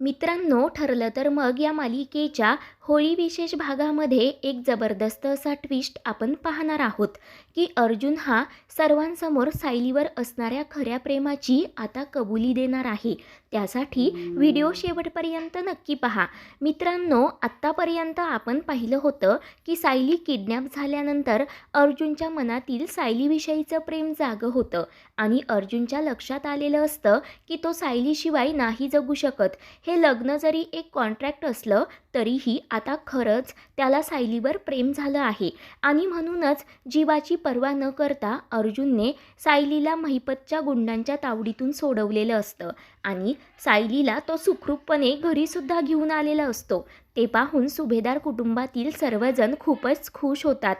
मित्रांनो ठरलं तर मग या मालिकेच्या होळी विशेष भागामध्ये एक जबरदस्त असा ट्विस्ट आपण पाहणार आहोत की अर्जुन हा सर्वांसमोर सायलीवर असणाऱ्या खऱ्या प्रेमाची आता कबुली देणार आहे. त्यासाठी व्हिडिओ शेवटपर्यंत नक्की पहा. मित्रांनो आत्तापर्यंत आपण पाहिलं होतं की सायली किडनॅप झाल्यानंतर अर्जुनच्या मनातील सायलीविषयीचं प्रेम जागं होतं आणि अर्जुनच्या लक्षात आलेलं असतं की तो सायलीशिवाय नाही जगू शकत. हे लग्न जरी एक कॉन्ट्रॅक्ट असलं तरीही आता खरंच त्याला सायलीवर प्रेम झालं आहे. आणि म्हणूनच जीवाची पर्वा न करता अर्जुनने सायलीला महिपतच्या गुंडांच्या तावडीतून सोडवलेलं असतं. आणि सायलीला तो सुखरूपपणे घरीसुद्धा घेऊन आलेला असतो. ते पाहून सुभेदार कुटुंबातील सर्वजण खूपच खुश होतात.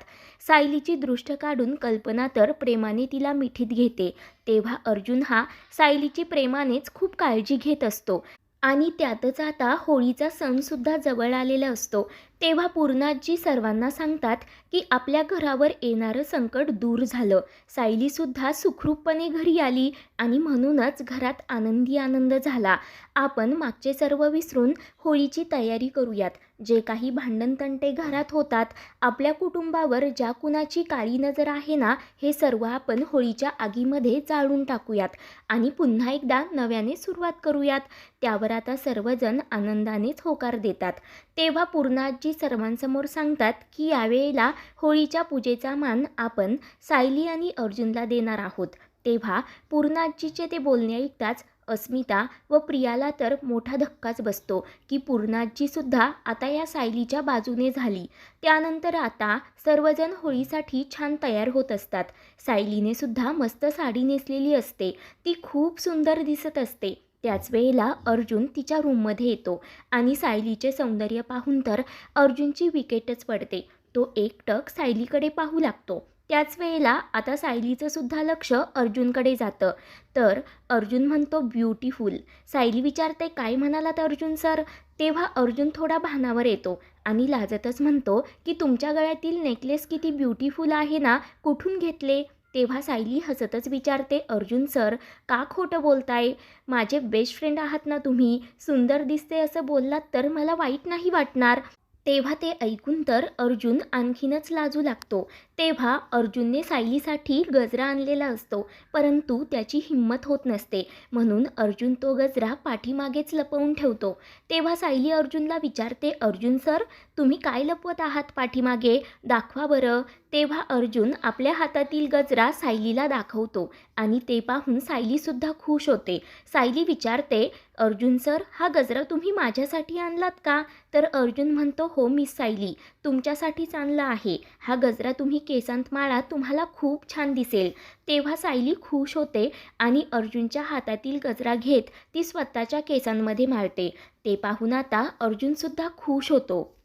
सायलीची दृष्ट काढून कल्पना तर प्रेमाने तिला मिठीत घेते. तेव्हा अर्जुन हा सायलीची प्रेमानेच खूप काळजी घेत असतो. आणि त्यातच आता होळीचा सणसुद्धा जवळ आलेला असतो. तेव्हा पूर्णाजी सर्वांना सांगतात की आपल्या घरावर येणारं संकट दूर झालं. सायलीसुद्धा सुखरूपपणे घरी आली आणि म्हणूनच घरात आनंदी आनंद झाला. आपण मागचे सर्व विसरून होळीची तयारी करूयात. जे काही भांडणतंटे घरात होतात आपल्या कुटुंबावर ज्या कुणाची काळी नजर आहे ना हे सर्व आपण होळीच्या आगीमध्ये जाळून टाकूयात. आणि पुन्हा एकदा नव्याने सुरुवात करूयात. त्यावर आता सर्वजण आनंदानेच होकार देतात. तेव्हा पूर्णाजी सर्वांसमोर सांगतात की यावेळेला होळीच्या पूजेचा मान आपण सायली आणि अर्जुनला देणार आहोत. तेव्हा पूर्णाजीचे ते बोलणे ऐकताच अस्मिता व प्रियाला तर मोठा धक्काच बसतो की पूर्णाजीसुद्धा आता या सायलीच्या बाजूने झाली. त्यानंतर आता सर्वजण होळीसाठी छान तयार होत असतात. सायलीने सुद्धा मस्त साडी नेसलेली असते. ती खूप सुंदर दिसत असते. त्याच वेळेला अर्जुन तिच्या रूममध्ये येतो आणि सायलीचे सौंदर्य पाहून तर अर्जुनची विकेटच पडते. तो एकटक सायलीकडे पाहू लागतो. त्याच वेळेला आता सायलीचं सुद्धा लक्ष अर्जुनकडे जातं. तर अर्जुन म्हणतो ब्युटिफुल सायली विचारते काय म्हणालात अर्जुन सर? तेव्हा अर्जुन थोडा भानावर येतो आणि लाजतच म्हणतो की तुमच्या गळ्यातील नेकलेस किती ब्युटिफुल आहे ना? कुठून घेतले? तेव्हा सायली हसतच विचारते अर्जुन सर का खोटं बोलताय? माझे बेस्ट फ्रेंड आहात ना तुम्ही? सुंदर दिसते असं बोललात तर मला वाईट नाही वाटणार. तेव्हा ते ऐकून तर अर्जुन आणखीनच लाजू लागतो. तेव्हा अर्जुनने सायलीसाठी गजरा आणलेला असतो परंतु त्याची हिंमत होत नसते. म्हणून अर्जुन तो गजरा पाठीमागेच लपवून ठेवतो. तेव्हा सायली अर्जुनला विचारते अर्जुन सर तुम्ही काय लपवत आहात पाठीमागे? दाखवा बरं. तेव्हा अर्जुन आपल्या हातातील गजरा सायलीला दाखवतो आणि ते पाहून सायलीसुद्धा खुश होते. सायली विचारते अर्जुन सर हा गजरा तुम्ही माझ्यासाठी आणलात का? तर अर्जुन म्हणतो हो मिस सायली तुमच्यासाठीच आणला आहे. हा गजरा तुम्ही केसांत माळा तुम्हाला खूप छान दिसेल. तेव्हा सायली खुश होते आणि अर्जुनच्या हातातील गजरा घेत ती स्वतःच्या केसांमध्ये मारते ते पाहून आता अर्जुनसुद्धा खुश होतो.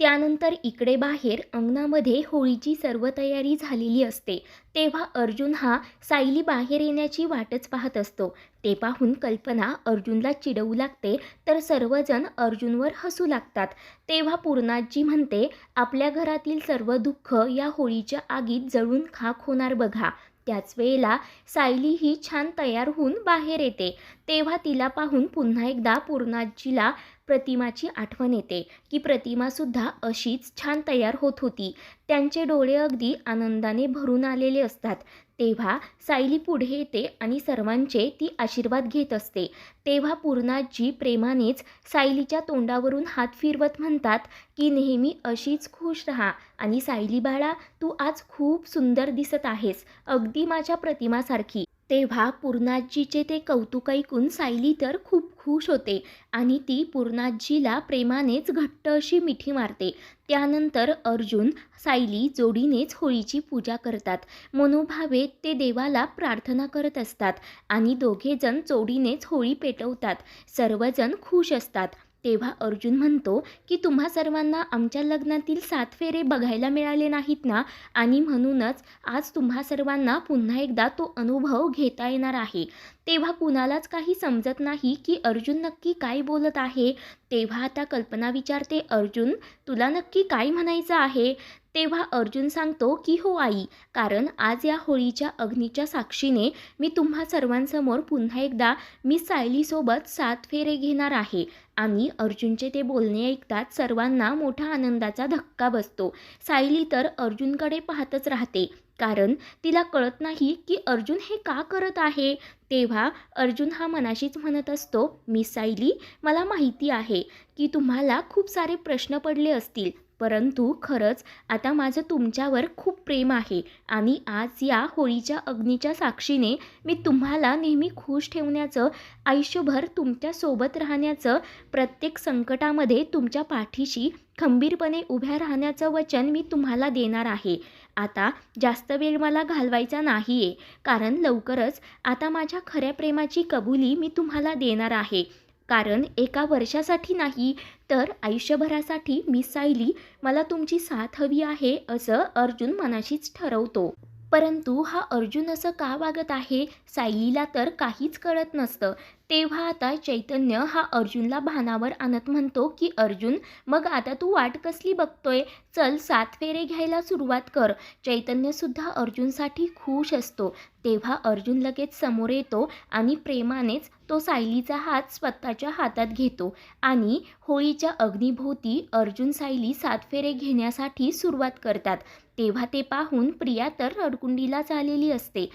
त्यानंतर इकडे बाहेर अंगणामध्ये होळीची सर्व तयारी झालेली असते. तेव्हा अर्जुन हा सायली बाहेर येण्याची वाटच पाहत असतो. ते पाहून कल्पना अर्जुनला चिडवू लागते तर सर्वजण अर्जुनवर हसू लागतात. तेव्हा पूर्णाजी म्हणते आपल्या घरातील सर्व दुःख या होळीच्या आगीत जळून खाक होणार बघा. त्याच वेळेला सायली ही छान तयार होऊन बाहेर येते. तेव्हा तिला पाहून पुन्हा एकदा पूर्णाजीला प्रतिमाची आठवण येते. की प्रतिमासुद्धा अशीच छान तयार होत होती. त्यांचे डोळे अगदी आनंदाने भरून आलेले असतात. तेव्हा सायली पुढे येते आणि सर्वांचे ती आशीर्वाद घेत असते. तेव्हा पूर्णाजी प्रेमानेच सायलीच्या तोंडावरून हात फिरवत म्हणतात की नेहमी अशीच खुश राहा. आणि सायली बाळा तू आज खूप सुंदर दिसत आहेस. अगदी माझ्या प्रतिमासारखी. तेव्हा पूर्णाजीचे ते कौतुक ऐकून सायली तर खूप खुश होते आणि ती पूर्णाजीला प्रेमानेच घट्ट अशी मिठी मारते. त्यानंतर अर्जुन सायली जोडीनेच होळीची पूजा करतात. मनोभावे ते देवाला प्रार्थना करत असतात आणि दोघेजण जोडीनेच होळी पेटवतात. सर्वजण खुश असतात. तेव्हा अर्जुन म्हणतो की तुम्हा सर्वांना आमच्या लग्नातील सात फेरे बघायला मिळाले नाहीत ना? आणि म्हणूनच आज तुम्हा सर्वांना पुन्हा एकदा तो अनुभव घेता येणार आहे. तेव्हा कुणालाच काही समजत नाही की अर्जुन नक्की काय बोलत आहे. तेव्हा आता कल्पना विचारते अर्जुन तुला नक्की काय म्हणायचं आहे? तेव्हा अर्जुन सांगतो की हो आई. कारण आज या होळीच्या अग्नीच्या साक्षीने मी तुम्हा सर्वांसमोर पुन्हा एकदा मी सायलीसोबत सात फेरे घेणार आहे. आणि अर्जुनचे ते बोलणे ऐकताच सर्वांना मोठा आनंदाचा धक्का बसतो. सायली तर अर्जुनकडे पाहतच राहते. कारण तिला कळत नाही की अर्जुन हे का करत आहे. तेव्हा अर्जुन हा मनाशीच म्हणत असतो मी सायली मला माहिती आहे की तुम्हाला खूप सारे प्रश्न पडले असतील. परंतु खरंच आता माझं तुमच्यावर खूप प्रेम आहे आणि आज या होळीच्या अग्नीच्या साक्षीने मी तुम्हाला नेहमी खुश ठेवण्याचं आयुष्यभर तुमच्यासोबत राहण्याचं प्रत्येक संकटामध्ये तुमच्या पाठीशी खंबीरपणे उभ्या राहण्याचं वचन मी तुम्हाला देणार आहे. आता जास्त वेळ मला घालवायचा नाही आहे कारण लवकरच आता माझ्या खऱ्या प्रेमाची कबुली मी तुम्हाला देणार आहे. कारण एका वर्षासाठी नाही तर आयुष्यभरासाठी मी सायली मला तुमची साथ हवी आहे असं अर्जुन मनाशीच ठरवतो. परंतु हा अर्जुन असं का वागत आहे सायलीला तर काहीच कळत नसतं. तेव्हा आता चैतन्य हा अर्जुनला भानावर आणत म्हणतो की अर्जुन मग आता तू वाट कसली बघतोय? चल सात फेरे घ्यायला सुरुवात कर. चैतन्यसुद्धा अर्जुनसाठी खुश असतो. तेव्हा अर्जुन लगेच समोर येतो आणि प्रेमानेच तो सायलीचा हात स्वतःच्या हातात घेतो आणि होळीच्या अग्निभोवती अर्जुन सायली सात फेरे घेण्यासाठी सुरुवात करतात. तेव्हा ते पाहून प्रिया तर रडकुंडीलाच आलेली असते.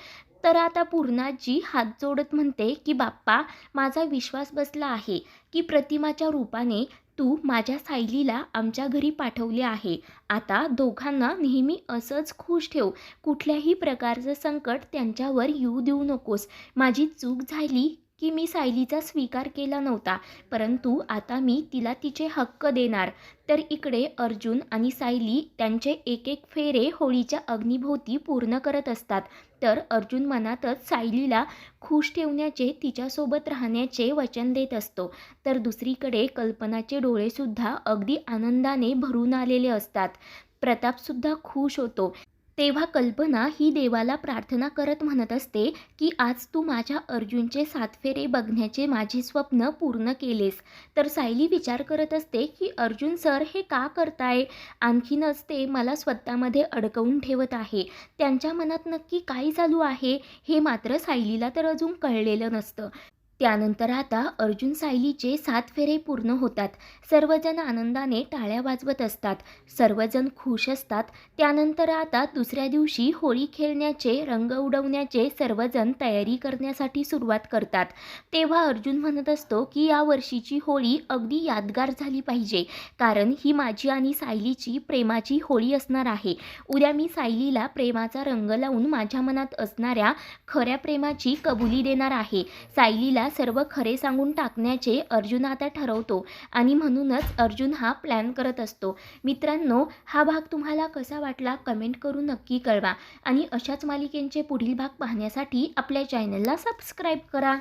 तर आता पूर्णाजी हात जोडत म्हणते की बाप्पा माझा विश्वास बसला आहे की प्रतिमाच्या रूपाने तू माझ्या सायलीला आमच्या घरी पाठवले आहे. आता दोघांना नेहमी असंच खुश ठेव. कुठल्याही प्रकारचं संकट त्यांच्यावर येऊ देऊ नकोस. माझी चूक झाली की मी सायलीचा स्वीकार केला नव्हता परंतु आता मी तिला तिचे हक्क देणार. तर इकडे अर्जुन आणि सायली त्यांचे एक एक फेरे होळीच्या अग्निभोवती पूर्ण करत असतात. तर अर्जुन मनातच सायलीला खुश ठेवण्याचे तिच्यासोबत राहण्याचे वचन देत असतो. तर दुसरीकडे कल्पनाचे डोळेसुद्धा अगदी आनंदाने भरून आलेले असतात. प्रतापसुद्धा खुश होतो. तेव्हा कल्पना ही देवाला प्रार्थना करत म्हणत असते की आज तू माझ्या अर्जुनचे सात फेरे बघण्याचे माझे स्वप्न पूर्ण केलेस. तर सायली विचार करत असते की अर्जुन सर हे का करताय? आणखीनच ते मला स्वतःमध्ये अडकवून ठेवत आहे. त्यांच्या मनात नक्की काय चालू आहे? हे मात्र सायलीला तर अजून कळलेलं नसतं. त्यानंतर आता अर्जुन सायलीचे सात फेरे पूर्ण होतात. सर्वजण आनंदाने टाळ्या वाजवत असतात. सर्वजण खुश असतात. त्यानंतर आता दुसऱ्या दिवशी होळी खेळण्याचे रंग उडवण्याचे सर्वजण तयारी करण्यासाठी सुरुवात करतात. तेव्हा अर्जुन म्हणत असतो की या वर्षीची होळी अगदी यादगार झाली पाहिजे. कारण ही माझी आणि सायलीची प्रेमाची होळी असणार आहे. उद्या मी सायलीला प्रेमाचा रंग लावून माझ्या मनात असणाऱ्या खऱ्या प्रेमाची कबुली देणार आहे. सायलीला सर्व खरे सांगून टाकण्याचे अर्जुन आता ठरवतो आणि म्हणूनच अर्जुन हा प्लॅन करत असतो. मित्रांनो हा भाग तुम्हाला कसा वाटला कमेंट करून नक्की कळवा आणि अशाच मालिकेंचे पुढील भाग पाहण्यासाठी आपल्या चॅनलला सबस्क्राईब करा.